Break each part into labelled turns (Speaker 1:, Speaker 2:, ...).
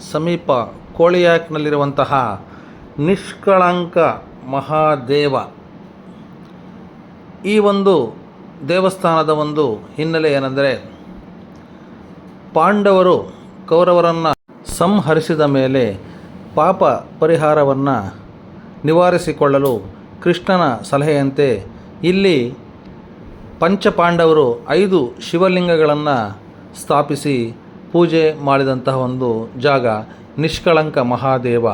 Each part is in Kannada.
Speaker 1: ಸಮೀಪ ಕೋಳಿಯಾಕ್ನಲ್ಲಿರುವಂತಹ ನಿಷ್ಕಳಂಕ ಮಹಾದೇವ. ಈ ಒಂದು ದೇವಸ್ಥಾನದ ಒಂದು ಹಿನ್ನೆಲೆ ಏನೆಂದರೆ, ಪಾಂಡವರು ಕೌರವರನ್ನು ಸಂಹರಿಸಿದ ಮೇಲೆ ಪಾಪ ಪರಿಹಾರವನ್ನು ನಿವಾರಿಸಿಕೊಳ್ಳಲು ಕೃಷ್ಣನ ಸಲಹೆಯಂತೆ ಇಲ್ಲಿ ಪಂಚಪಾಂಡವರು ಐದು ಶಿವಲಿಂಗಗಳನ್ನು ಸ್ಥಾಪಿಸಿ ಪೂಜೆ ಮಾಡಿದಂತಹ ಒಂದು ಜಾಗ ನಿಷ್ಕಳಂಕ ಮಹಾದೇವ.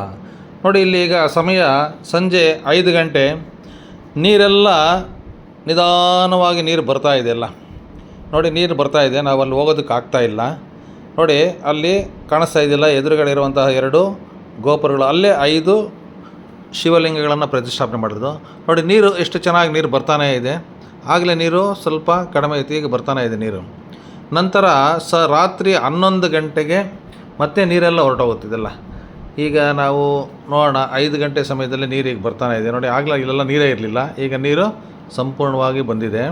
Speaker 1: ನೋಡಿ ಇಲ್ಲಿ ಈಗ ಸಮಯ ಸಂಜೆ ಐದು ಗಂಟೆ. ನೀರೆಲ್ಲ ನಿಧಾನವಾಗಿ ನೀರು ಬರ್ತಾ ಇದೆ ಎಲ್ಲ ನೋಡಿ ನೀರು ಬರ್ತಾ ಇದೆ, ನಾವು ಅಲ್ಲಿ ಹೋಗೋದಕ್ಕೆ ಆಗ್ತಾ ಇಲ್ಲ. ನೋಡಿ ಅಲ್ಲಿ ಕಾಣಿಸ್ತಾ ಇದೆಯಲ್ಲ, ಎದುರುಗಡೆ ಇರುವಂತಹ ಎರಡು ಗೋಪುರಗಳು, ಅಲ್ಲೇ ಐದು ಶಿವಲಿಂಗಗಳನ್ನು ಪ್ರತಿಷ್ಠಾಪನೆ ಮಾಡಿದ್ರು ನೋಡಿ ನೀರು ಎಷ್ಟು ಚೆನ್ನಾಗಿ ನೀರು ಬರ್ತಾನೇ ಇದೆ. ಆಗಲೇ ನೀರು ಸ್ವಲ್ಪ ಕಡಿಮೆ ಐತಿ ಈಗ ಬರ್ತಾನೆ ಇದೆ ನೀರು. ನಂತರ ಸ ರಾತ್ರಿ ಹನ್ನೊಂದು ಗಂಟೆಗೆ ಮತ್ತೆ ನೀರೆಲ್ಲ ಹೊರಟೋಗುತ್ತಿದೆಲ್ಲ ಈಗ ನಾವು ನೋಡೋಣ, ಐದು ಗಂಟೆ ಸಮಯದಲ್ಲಿ ನೀರು ಈಗ ಬರ್ತಾನೆ ಇದೆ. ನೋಡಿ, ಆಗಲೇ ಇಲ್ಲೆಲ್ಲ ನೀರೇ ಇರಲಿಲ್ಲ. ಈಗ ನೀರು ಸಂಪೂರ್ಣವಾಗಿ ಬಂದಿದೆ.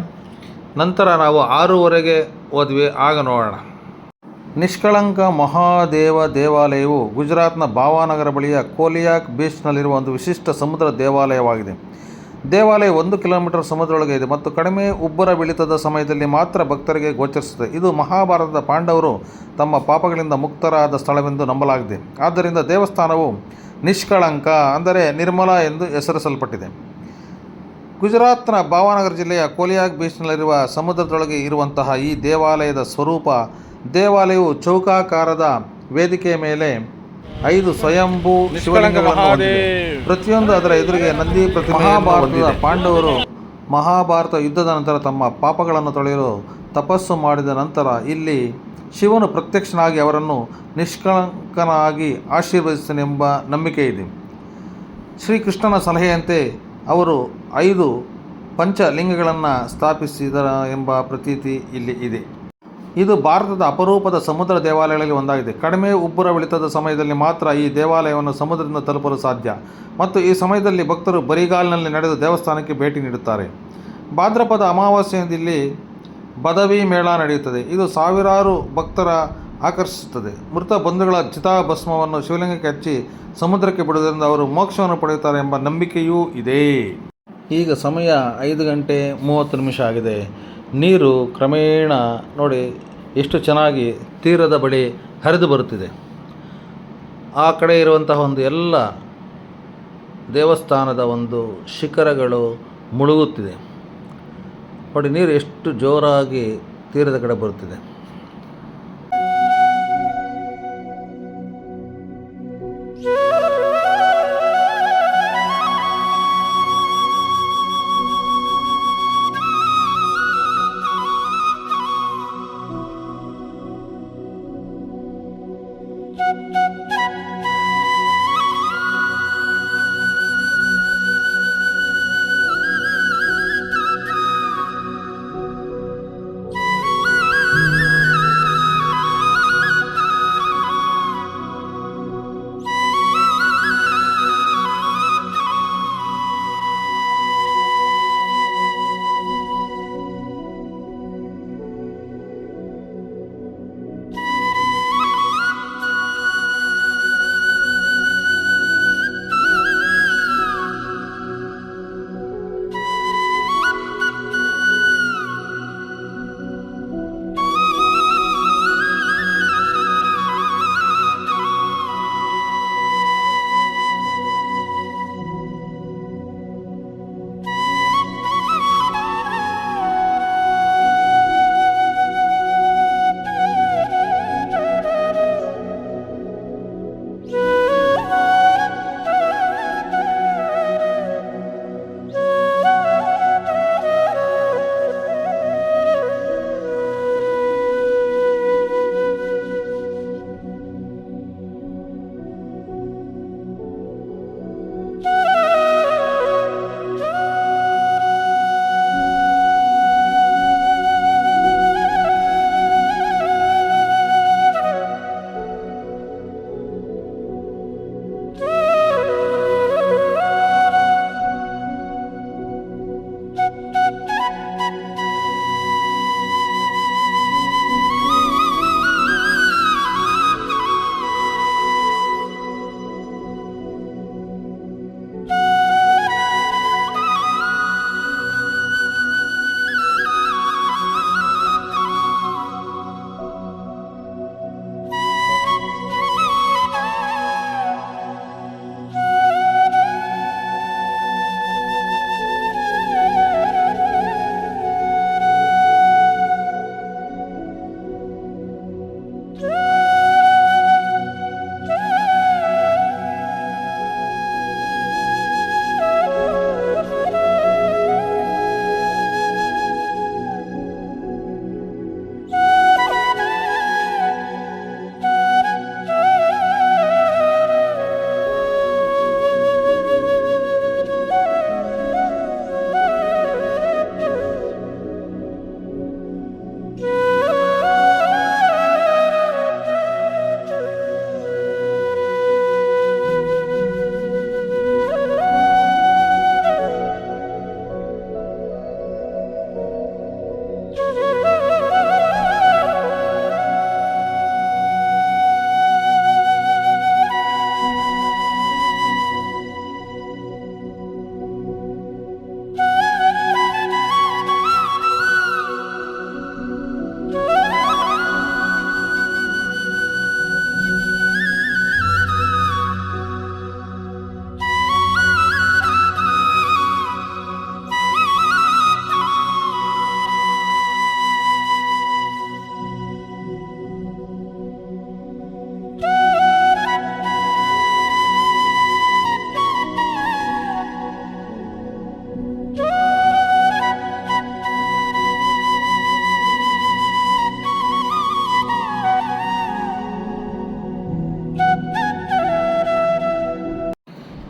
Speaker 1: ನಂತರ ನಾವು ಆರೂವರೆಗೆ ಹೋದ್ವಿ. ಆಗ ನೋಡೋಣ. ನಿಷ್ಕಳಂಕ ಮಹಾದೇವ ದೇವಾಲಯವು ಗುಜರಾತ್ನ ಭಾವಾನಗರ ಬಳಿಯ ಕೋಲಿಯಾಕ್ ಬೀಚ್ನಲ್ಲಿರುವ ಒಂದು ವಿಶಿಷ್ಟ ಸಮುದ್ರ ದೇವಾಲಯವಾಗಿದೆ. ದೇವಾಲಯ ಒಂದು ಕಿಲೋಮೀಟರ್ ಸಮುದ್ರದೊಳಗೆ ಇದೆ ಮತ್ತು ಕಡಿಮೆ ಉಬ್ಬರ ಬೀಳಿತದ ಸಮಯದಲ್ಲಿ ಮಾತ್ರ ಭಕ್ತರಿಗೆ ಗೋಚರಿಸುತ್ತದೆ. ಇದು ಮಹಾಭಾರತದ ಪಾಂಡವರು ತಮ್ಮ ಪಾಪಗಳಿಂದ ಮುಕ್ತರಾದ ಸ್ಥಳವೆಂದು ನಂಬಲಾಗಿದೆ. ಆದ್ದರಿಂದ ದೇವಸ್ಥಾನವು ನಿಷ್ಕಳಂಕ ಅಂದರೆ ನಿರ್ಮಲ ಎಂದು ಹೆಸರಿಸಲ್ಪಟ್ಟಿದೆ. ಗುಜರಾತ್ನ ಭಾವನಗರ ಜಿಲ್ಲೆಯ ಕೋಲಿಯಾಗ್ ಬೀಚ್ನಲ್ಲಿರುವ ಸಮುದ್ರದೊಳಗೆ ಇರುವಂತಹ ಈ ದೇವಾಲಯದ ಸ್ವರೂಪ ದೇವಾಲಯವು ಚೌಕಾಕಾರದ ವೇದಿಕೆಯ ಮೇಲೆ ಐದು ಸ್ವಯಂಭೂ ಶಿವಲಿಂಗಗಳನ್ನು ಹೊಂದಿದೆ. ಪ್ರತಿಯೊಂದು ಅದರ ಎದುರಿಗೆ ನಂದಿ ಪ್ರತಿಮೆ ಮಹಾಭಾರತದ ಪಾಂಡವರು. ಮಹಾಭಾರತ ಯುದ್ಧದ ನಂತರ ತಮ್ಮ ಪಾಪಗಳನ್ನು ತೊಳೆಯಲು ತಪಸ್ಸು ಮಾಡಿದ ನಂತರ ಇಲ್ಲಿ ಶಿವನು ಪ್ರತ್ಯಕ್ಷನಾಗಿ ಅವರನ್ನು ನಿಷ್ಕಳಂಕನಾಗಿ ಆಶೀರ್ವದಿಸನೆಂಬ ನಂಬಿಕೆ ಇದೆ. ಶ್ರೀಕೃಷ್ಣನ ಸಲಹೆಯಂತೆ ಅವರು ಐದು ಪಂಚಲಿಂಗಗಳನ್ನು ಸ್ಥಾಪಿಸಿದ ಎಂಬ ಪ್ರತೀತಿ ಇಲ್ಲಿ ಇದೆ. ಇದು ಭಾರತದ ಅಪರೂಪದ ಸಮುದ್ರ ದೇವಾಲಯಗಳಲ್ಲಿ ಒಂದಾಗಿದೆ. ಕಡಿಮೆ ಉಬ್ಬರ ಇಳಿತದ ಸಮಯದಲ್ಲಿ ಮಾತ್ರ ಈ ದೇವಾಲಯವನ್ನು ಸಮುದ್ರದಿಂದ ತಲುಪಲು ಸಾಧ್ಯ. ಮತ್ತು ಈ ಸಮಯದಲ್ಲಿ ಭಕ್ತರು ಬರಿಗಾಲಿನಲ್ಲಿ ನಡೆದು ದೇವಸ್ಥಾನಕ್ಕೆ ಭೇಟಿ ನೀಡುತ್ತಾರೆ. ಭಾದ್ರಪದ ಅಮಾವಾಸ್ಯೆಯಿಂದ ಇಲ್ಲಿ ಬದವಿ ಮೇಳ ನಡೆಯುತ್ತದೆ. ಇದು ಸಾವಿರಾರು ಭಕ್ತರ ಆಕರ್ಷಿಸುತ್ತದೆ. ಮೃತ ಬಂಧುಗಳ ಚಿತಾಭಸ್ಮವನ್ನು ಶಿವಲಿಂಗಕ್ಕೆ ಹಚ್ಚಿ ಸಮುದ್ರಕ್ಕೆ ಬಿಡುವುದರಿಂದ ಅವರು ಮೋಕ್ಷವನ್ನು ಪಡೆಯುತ್ತಾರೆ ಎಂಬ ನಂಬಿಕೆಯೂ ಇದೆ. ಈಗ ಸಮಯ ಐದು ಗಂಟೆ ಮೂವತ್ತು ನಿಮಿಷ ಆಗಿದೆ. ನೀರು ಕ್ರಮೇಣ ನೋಡಿ ಎಷ್ಟು ಚೆನ್ನಾಗಿ ತೀರದ ಬಳಿ ಹರಿದು ಬರುತ್ತಿದೆ. ಆ ಕಡೆ ಇರುವಂತಹ ಒಂದು ಎಲ್ಲ ದೇವಸ್ಥಾನದ ಒಂದು ಶಿಖರಗಳು ಮುಳುಗುತ್ತಿದೆ. ನೋಡಿ, ನೀರು ಎಷ್ಟು ಜೋರಾಗಿ ತೀರದ ಕಡೆ ಬರುತ್ತಿದೆ.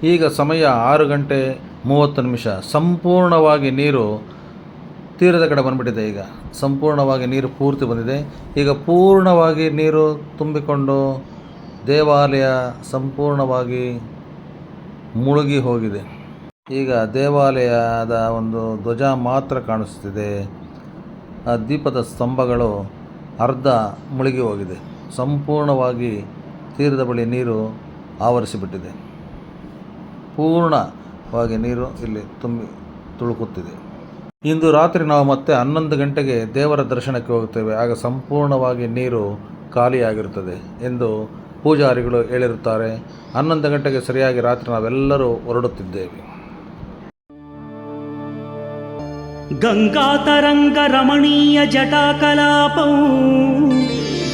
Speaker 1: ಈಗ ಸಮಯ ಆರು ಗಂಟೆ ಮೂವತ್ತು ನಿಮಿಷ. ಸಂಪೂರ್ಣವಾಗಿ ನೀರು ತೀರದ ಕಡೆ ಬಂದುಬಿಟ್ಟಿದೆ ಈಗ. ಸಂಪೂರ್ಣವಾಗಿ ನೀರು ಪೂರ್ತಿ ಬಂದಿದೆ. ಈಗ ಪೂರ್ಣವಾಗಿ ನೀರು ತುಂಬಿಕೊಂಡು ದೇವಾಲಯ ಸಂಪೂರ್ಣವಾಗಿ ಮುಳುಗಿ ಹೋಗಿದೆ. ಈಗ ದೇವಾಲಯದ ಒಂದು ಧ್ವಜ ಮಾತ್ರ ಕಾಣಿಸ್ತಿದೆ. ಆ ದೀಪದ ಸ್ತಂಭಗಳು ಅರ್ಧ ಮುಳುಗಿ ಹೋಗಿದೆ. ಸಂಪೂರ್ಣವಾಗಿ ತೀರದ ಬಳಿ ನೀರು ಆವರಿಸಿಬಿಟ್ಟಿದೆ. ಪೂರ್ಣವಾಗಿ ನೀರು ಇಲ್ಲಿ ತುಂಬಿ ತುಳುಕುತ್ತಿದೆ. ಇಂದು ರಾತ್ರಿ ನಾವು ಮತ್ತೆ ಹನ್ನೊಂದು ಗಂಟೆಗೆ ದೇವರ ದರ್ಶನಕ್ಕೆ ಹೋಗುತ್ತೇವೆ. ಆಗ ಸಂಪೂರ್ಣವಾಗಿ ನೀರು ಖಾಲಿಯಾಗಿರುತ್ತದೆ ಎಂದು ಪೂಜಾರಿಗಳು ಹೇಳಿರುತ್ತಾರೆ. ಹನ್ನೊಂದು ಗಂಟೆಗೆ ಸರಿಯಾಗಿ ರಾತ್ರಿ ನಾವೆಲ್ಲರೂ ಹೊರಡುತ್ತಿದ್ದೇವೆ.
Speaker 2: ಗಂಗಾತರಂಗ ರಮಣೀಯ ಜಟಾಕಲಾಪೌ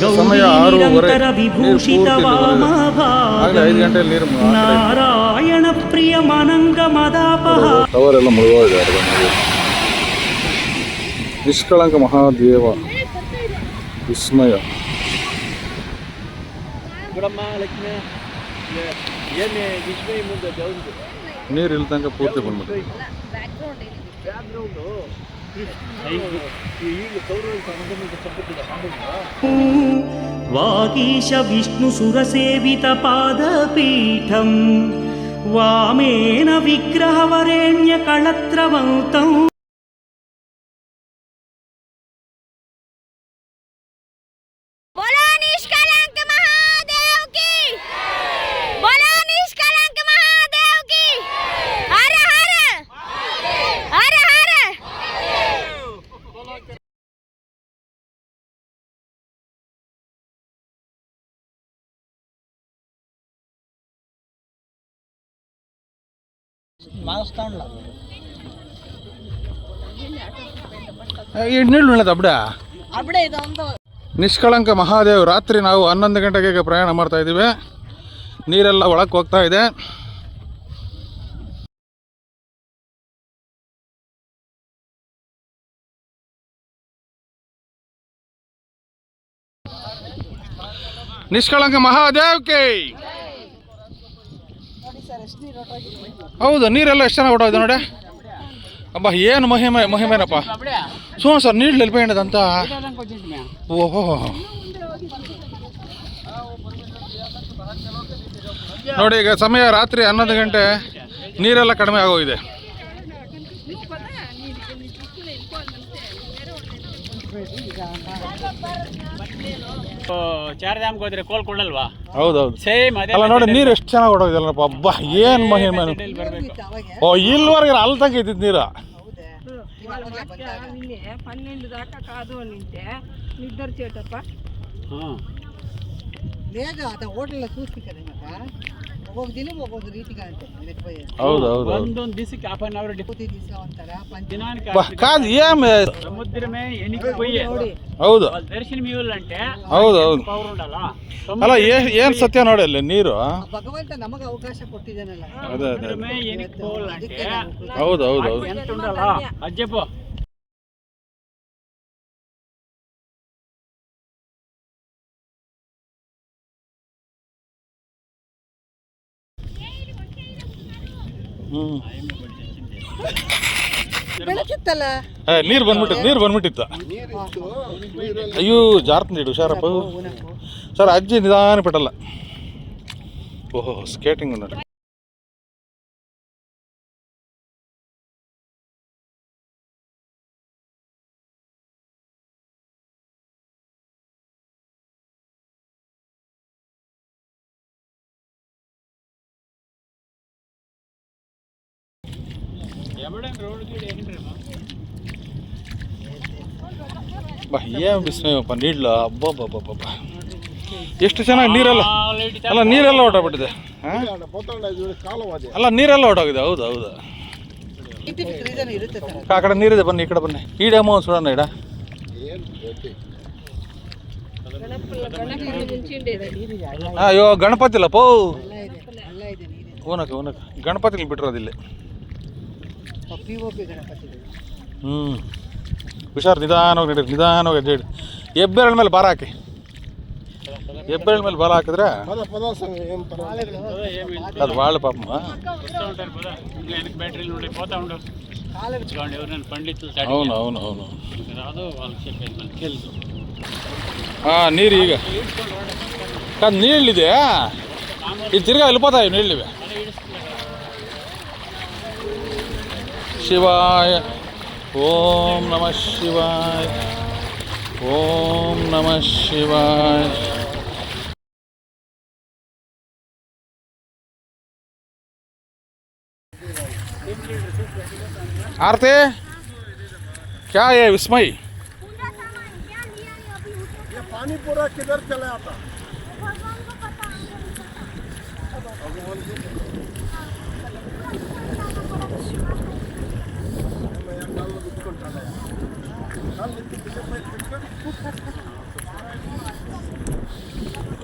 Speaker 1: ಸಮಯ ಆರೂವರೆ.
Speaker 2: ವಿಭೂಷಿತ
Speaker 1: ಐದು ಗಂಟೆಯಲ್ಲಿ ನೀರು
Speaker 2: ನಾರಾಯಣ ಪ್ರಿಯ ಮನಂಗ ಮದಾಪಹ.
Speaker 1: ಮುಳುಗೋಗಿದೆ. ನಿಷ್ಕಳಂಕ ಮಹಾದೇವ. ವಿಸ್ಮಯ. ನೀರು ತನಕ ಪೂರ್ತಿ ಬಂದ್ಬಿಟ್ಟು
Speaker 3: వాగీశ విష్ణు సురసేవిత పాదపీఠం వామేన
Speaker 1: విగ్రహవరేణ్య కళత్రవంతం. ಅಬ್ಡ? ನಿಷ್ಕಳಂಕ ಮಹಾದೇವ್ ರಾತ್ರಿ ನಾವು ಹನ್ನೊಂದು ಗಂಟೆಗೆ ಪ್ರಯಾಣ ಮಾಡ್ತಾ ಇದ್ದೀವಿ. ನೀರೆಲ್ಲ ಒಳಕ್ಕೆ ಹೋಗ್ತಾ ಇದೆ. ನಿಷ್ಕಳಂಕ ಮಹಾದೇವ್ ಕೈ! ಹೌದು, ನೀರೆಲ್ಲ ಎಷ್ಟು ಚೆನ್ನಾಗಿ ಹೊಟ್ಟೋಯ್ತು ನೋಡಿ. ಅಬ್ಬ, ಏನು ಮಹಿಮೆ, ಮಹಿಮೇನಪ್ಪ. ಸೋ ಸರ್ ನೀರು ನಿಲ್ಬೇಣದಂತ ಓಹೋ. ನೋಡಿ, ಈಗ ಸಮಯ ರಾತ್ರಿ ಹನ್ನೊಂದು ಗಂಟೆ, ನೀರೆಲ್ಲ ಕಡಿಮೆ ಆಗೋಗಿದೆ.
Speaker 4: ಚಾರ್ಧಾಮ್ಗೆ ಹೋದ್ರೆ ಕೋಲ್ ಕೊಡಲ್ವಾ
Speaker 1: ಹೌದೌದು
Speaker 4: ಸೇಮ್ ಅದೇ
Speaker 1: ಅಲ್ಲ ನೋಡಿ ನೀರು ಎಷ್ಟು ಚೆನ್ನಾಗಿ ಹೊಡೋದಿಲ್ಲಪ್ಪ ಅಬ್ಬಾ ಏನು ಮಹಿಮೆ
Speaker 4: ಬರ್ಬೇಕು
Speaker 1: ಓ ಇಲ್ಲಿವರೆಗೆ ಅಲ್ಲಿ ತನಕ ಇದ್ದಿದ್ದು ನೀರು
Speaker 5: నిన్నే పన్నెండు దాకా కాదు అని అంటే నిద్ర చేటప్ప
Speaker 4: ಹ್ಮ್
Speaker 6: లేదు అతను హోటల్లో చూసి కదా
Speaker 4: ಒಂದೊಂದು ದಿವಸಕ್ಕೆ ದರ್ಶನ
Speaker 1: ಹೌದು ಹೌದು ಅಲ್ಲ ಏನ್ ಸತ್ಯ ನೋಡಿ ಅಲ್ಲಿ ನೀರು? ಭಗವಂತ ನಮಗೆ
Speaker 4: ಅವಕಾಶ ಕೊಟ್ಟಿದ್ದಾನಲ್ಲ. ಹೌದೌದು
Speaker 1: ಹೌದು ಹೌದು ಹೌದು.
Speaker 4: ಎಂತ
Speaker 1: ಉಂಡಲ್ಲ
Speaker 6: ಅಜ್ಜಪ್ಪ
Speaker 1: ನೀರು ಬಂದ್ಬಿಟ್ಟಿತ್ತು ನೀರು ಬಂದ್ಬಿಟ್ಟಿತ್ತು ಅಯ್ಯೋ ಜಾರ್ತ ನೀಡು ಹುಷಾರಪ್ಪ ಸರ್ ಅಜ್ಜಿ ನಿಧಾನ ಬಿಟ್ಟಲ್ಲ ಓಹೋ ಸ್ಕೇಟಿಂಗ್ ನೋಡಿ ಏನು ಬಿಸ್ಮಯಪ್ಪ ನೀಡ್ಲ? ಅಬ್ಬಬ್ಬಬ್ಬಬ್ಬ. ಎಷ್ಟು ಚೆನ್ನಾಗಿ ನೀರೆಲ್ಲ ಅಲ್ಲ, ನೀರೆಲ್ಲ ಹೊಟ್ಟೋಗ್ಬಿಟ್ಟಿದೆ ಅಲ್ಲ, ನೀರೆಲ್ಲ ಹೊಟ್ಟೋಗಿದೆ ಹೌದು ಹೌದು. ಆ ಕಡೆ ನೀರಿದೆ, ಬನ್ನಿ, ಈ ಕಡೆ ಬನ್ನಿ. ಈ ಡ್ಯಾಮು ಒಂದು ಸುಡೋಣ ಇಡ. ಅಯ್ಯೋ ಗಣಪತಿ ಇಲ್ಲ ಪೋ
Speaker 6: ಎಲ್ಲ ಇದೆ ಎಲ್ಲ ಇದೆ ನೀರಿದೆ
Speaker 1: ಓನಕ ಓನಕ ಗಣಪತಿ ಬಿಟ್ಟಿರೋದಿಲ್ಲ ಹ್ಞೂ ಹುಷಾರು ನಿಧಾನವಾಗಿ ನಡೀರಿ ನಿಧಾನವಾಗಿ ಹೆಜ್ಜೆ ಇಡಿ ಹೆಬ್ಬೆರಳ ಮೇಲೆ ಭಾರ ಹಾಕಿ ಹೆಬ್ಬೆರಳ ಮೇಲೆ ಬಲ ಹಾಕಿದ್ರೆ ಅದು వాళ్ళ పాపం
Speaker 4: వస్తూ ఉంటారు కదా ఇంకా వెనక బ్యాటరీలు ఉండే పోతా ఉండవు చూడండి ఎవరైనా పండితులు స్టార్ట్
Speaker 1: అవును అవును అవును
Speaker 4: రాదు వాళ్ళకి చెప్పేది మనకి తెలుసు
Speaker 1: ఆ, నీరు ಈಗ కాదు నీళ్ళు ఇదే ఇది తిరిగా వెళ్ళిపోతాయి నీళ్ళు ఇవి శివాయ ओम नमः शिवाय। ओम नमः शिवाय। आरते क्या है विस्मय?
Speaker 7: पानी पूरा किधर चला आता?
Speaker 1: भगवान को पता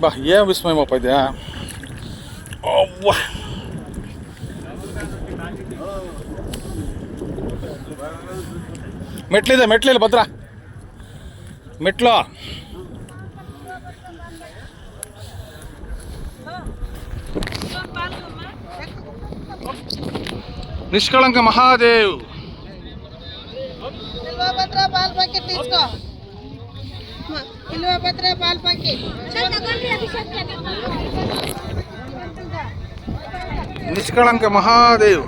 Speaker 1: ಬಾ ಏನು ವಿಸ್ಮಯ ಮಪ್ಪ ಇದೆಯಾ ಅವ್ವ ಮೆಟ್ಲಿದೆ ಮೆಟ್ಲಿಲ್ಲ ಭದ್ರ ಮೆಟ್ಲು ಪತ್ರ ಪಾಲ್
Speaker 5: ಪ್ಯಾಕೆಟ್ ಇಸ್ಕೋ ಇಲ್ವ ಪತ್ರ ಪಾಲ್ ಪ್ಯಾಕೆಟ್ ನಿಷ್ಕಳಂಕ
Speaker 1: ಮಹಾದೇವ್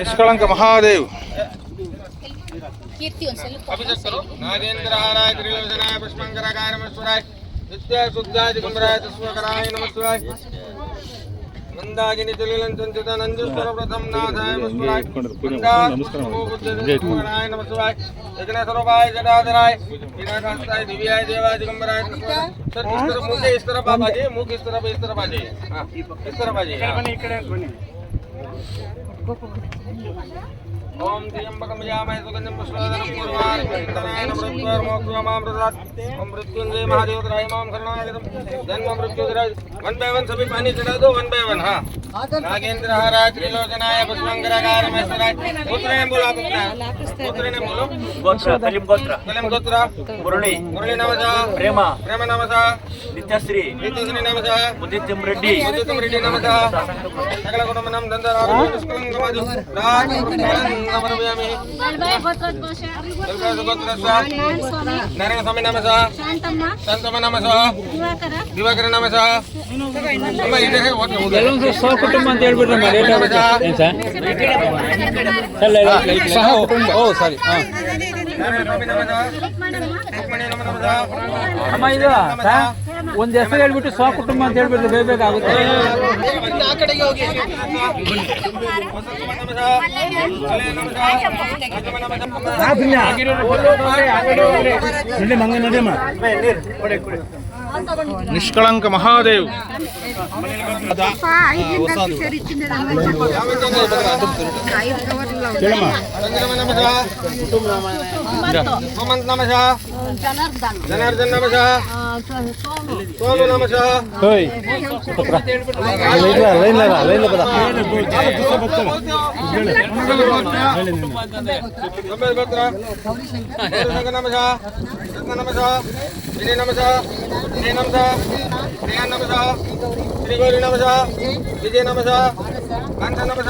Speaker 1: ನಿಷ್ಕಳಂಕ ಮಹಾದೇವ್ अभिषेक
Speaker 7: करो। नागेंद्र हराय त्रिलोचनाय पुष्पंकराय नमस्वराय नित्य दिगंबराय तस्वकराय नमस्वराय नन्दागिनि चलिलञ्चञ्चित नञ्जुस्वर प्रथम नाथाय नमस्वराय नमस्वराय नमस्वराय यज्ञस्वरूपाय जडाधराय विनाशास्ताय दिव्याय देवादिगुम्राय सर मुख इस तरफ बाबाजी मुख इस तरफ इस तरफ बाजी हाँ इस तरफ बाजी हाँ। ओम त्र्यंबकम जामहे सुगंधिं पुष्पाधरं कुर्वाणेन मृत्युर्मोक्षमामृतात् ओम मृत्युंजय महादेव त्राहि माँ शरणागतं। जन्म मृत्युदराज वन बाय वन सभी पानी चढ़ा दो वन बाय वन हाँ। नागेंद्र हराज त्रिलोचनाय पुष्पंगराकार महेश्वराज। पुत्र ने बोलो आप अपना पुत्र। ने बोलो।
Speaker 8: गोत्र कलिम गोत्र।
Speaker 7: कलिम गोत्र।
Speaker 8: मुरली।
Speaker 7: मुरली नमसा।
Speaker 8: प्रेमा।
Speaker 7: प्रेमा नमसा।
Speaker 8: नित्यश्री।
Speaker 7: नित्यश्री नमसा।
Speaker 8: उदितम रेड्डी।
Speaker 7: उदितम रेड्डी नमसा। सकल गुणमनम दंदरा राज నారాయణ స్వామి నామ శాంతమ్మ నామ
Speaker 4: దివాకర నామ ಕುಟುಂಬ ಅಂತ ಹೇಳ್ಬಿಟ್ರೆ
Speaker 1: ಸಹ ಓ ಸಾರಿ
Speaker 4: ಅಮ್ಮ ಇದು ಒಂದು ಹೆಸರು ಹೇಳ್ಬಿಟ್ಟು ಸ್ವ ಕುಟುಂಬ ಅಂತ ಹೇಳ್ಬಿಟ್ಟು ಬೇಗ ಬೇಗ ಆಗುತ್ತೆ.
Speaker 7: ಆ ಕಡೆಗೆ ಹೋಗಿ
Speaker 1: నిష్కళంక మహాదేవ్ చంద్రమ నమః హనుమంత్ నమః జనార్దన్ నమః సోము నమః గోత్ర నమః రత్న నమః విజయ నమః విజయ నమః ప్రియ నమః శ్రీ గౌరీ నమః విజయ నమః కాంత నమః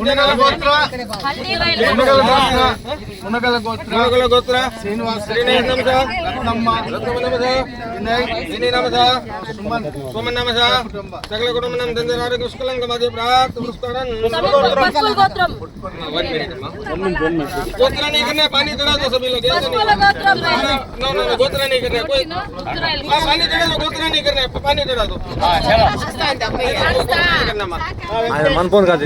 Speaker 1: ಉಣಗಲ ಗೋತ್ರ ಉಣಗಲ ಗೋತ್ರ ಉಣಗಲ ಗೋತ್ರ ಶ್ರೀನಿವಾಸ ಶ್ರೀನಿವಾಸ ರತ್ನಮ್ಮ ರತ್ನಮ್ಮ ನಮದ ವಿನಯ್ ವಿನಯ್ ನಮದ ಸುಮನ್ ಸುಮನ್ ನಮದ ಸಕಲ ಕುಟುಂಬ ನಮ್ಮ ತಂದೆ ಆರೋಗ್ಯ ಪುಷ್ಕಲಂಗ ಮಾದಿ ಪ್ರಾತ್ ಪುಷ್ಕರನ್ ಗೋತ್ರ नहीं करना पानी चढ़ा दो सभी लोग गोत्र नहीं करना कोई पानी चढ़ा दो गोत्र नहीं करना पानी चढ़ा दो
Speaker 8: मन फोन कर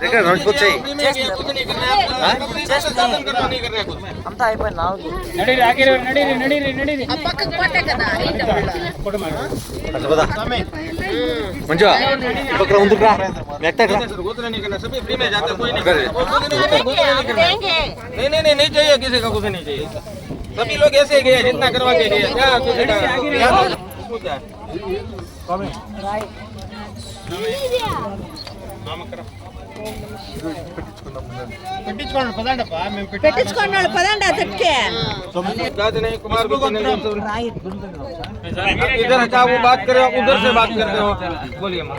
Speaker 7: गोत्रा नहीं
Speaker 8: हाँ मन फोन मुझे मुझे दम से
Speaker 7: यदि घर में पूजा करवा के जाते हैं नहीं, आप जाओ,
Speaker 8: क्या क्या से सीधे नहीं फोन है मुझे अपन रिकॉर्ड चाहिए देखा रॉड कुछ चाहिए
Speaker 7: फ्री में किया, कुछ नहीं करना है आपको। पैसे सामान करना नहीं करना है कुछ
Speaker 4: ನಡೀರಿ ಆಗಿರಿ ನಡೀರಿ ನಡೀರಿ ನಡೀರಿ
Speaker 8: अच्छा बता मंजू पकड़ा उंदुकरा मैक्ता करा
Speaker 7: सर गुजरा नहीं करना सभी फ्री में जाते कोई नहीं करना कुछ नहीं करना, कुछ नहीं करना नहीं नहीं नहीं नहीं चाहिए किसी का कुछ नहीं चाहिए सभी लोग ऐसे ही गए जितना करवा के गए क्या किसी का क्या इसको क्या है?
Speaker 5: పెట్టించుకున్నాడు పదండి అతడికి
Speaker 7: राज नहीं कुमार बिल्कुल नहीं इधर हटा वो बात करे आप उधर से बात करते हो बोलिए माँ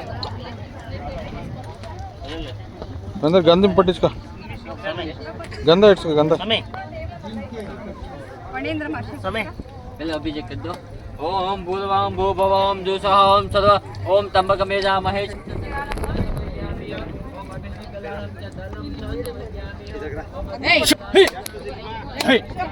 Speaker 1: అందరు గంధం పట్టించుకో గంధ ఇట్సుకో గంధ
Speaker 9: ఓం భూర్వాం భూభవాం జూషాం సదా ఓం తంబకమేజా Mahesh Hey! Hey!
Speaker 4: Hey! Hey!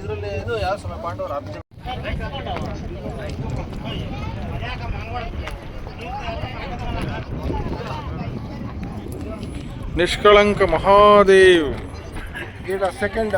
Speaker 1: ಇದರಲ್ಲಿ ಇದು ಯಾವ ಸಮಯ? ಪಾಂಡವರು ಅರ್ಜುನ ನಿಷ್ಕಳಂಕ ಮಹಾದೇವ್. ಈಗ ಸೆಕೆಂಡ್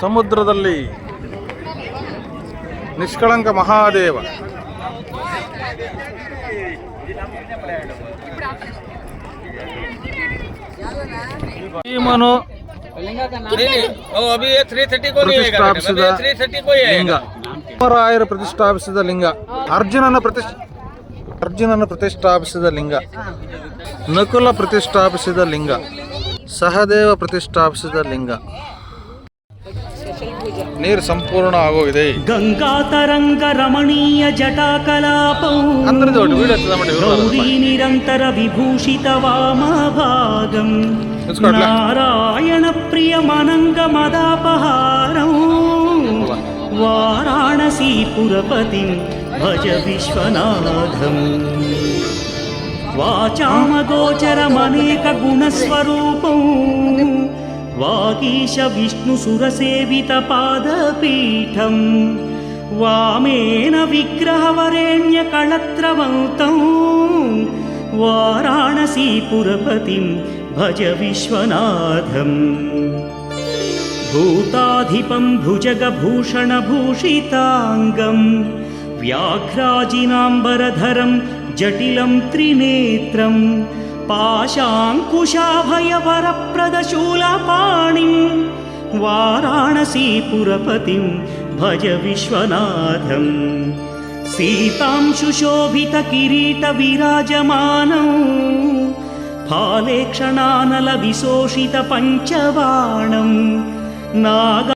Speaker 1: ಸಮುದ್ರದಲ್ಲಿ ನಿಷ್ಕಳಂಕ ಮಹಾದೇವ. ಭೀಮನು
Speaker 7: ಪ್ರತಿಷ್ಠಾಪಿಸಿದ
Speaker 1: ಲಿಂಗ. ರಾಯರು ಪ್ರತಿಷ್ಠಾಪಿಸಿದ ಲಿಂಗ. ಅರ್ಜುನನ ಪ್ರತಿಷ್ಠ ಅರ್ಜುನನ ಪ್ರತಿಷ್ಠಾಪಿಸಿದ ಲಿಂಗ. ನಕುಲ ಪ್ರತಿಷ್ಠಾಪಿಸಿದ ಲಿಂಗ. ಸಹದೇವ ಪ್ರತಿಷ್ಠಾಪಿಸಿದ ಲಿಂಗ. ನೀರು ಸಂಪೂರ್ಣ ಆಗೋಗಿದೆ. ಗಂಗಾ ತರಂಗ ರಮಣೀಯ ಜಟಾ
Speaker 2: ಕಲಾಪ ನಿರಂತರ ವಿಭೂಷಿತ ವಾಮ ಭಾಗಂ నారాయణ ప్రియమనంగ మదాపహారం. వారాణసీపురపతిం భజ విశ్వనాథం. వాచామగోచరమనేక గుణస్వరూపం. వాగీశ విష్ణుసురసేవిత పాదపీఠం. వామేన విగ్రహవరేణ్య కళత్రవంతం. వారాణసీపురపతిం भज विश्वनाथम्। भूताधिपं भुजगभूषणभूषिताङ्गं व्याघ्राजिनाम्बरधरं जटिलं त्रिनेत्रं पाशाङ्कुशाभयवरप्रदशूलपाणिं वाराणसीपुरपतिं भज विश्वनाथम्। सीतां सुशोभितकिरीटविराजमानौ। फाले क्षणानलविशोषितपञ्चबाणं नाग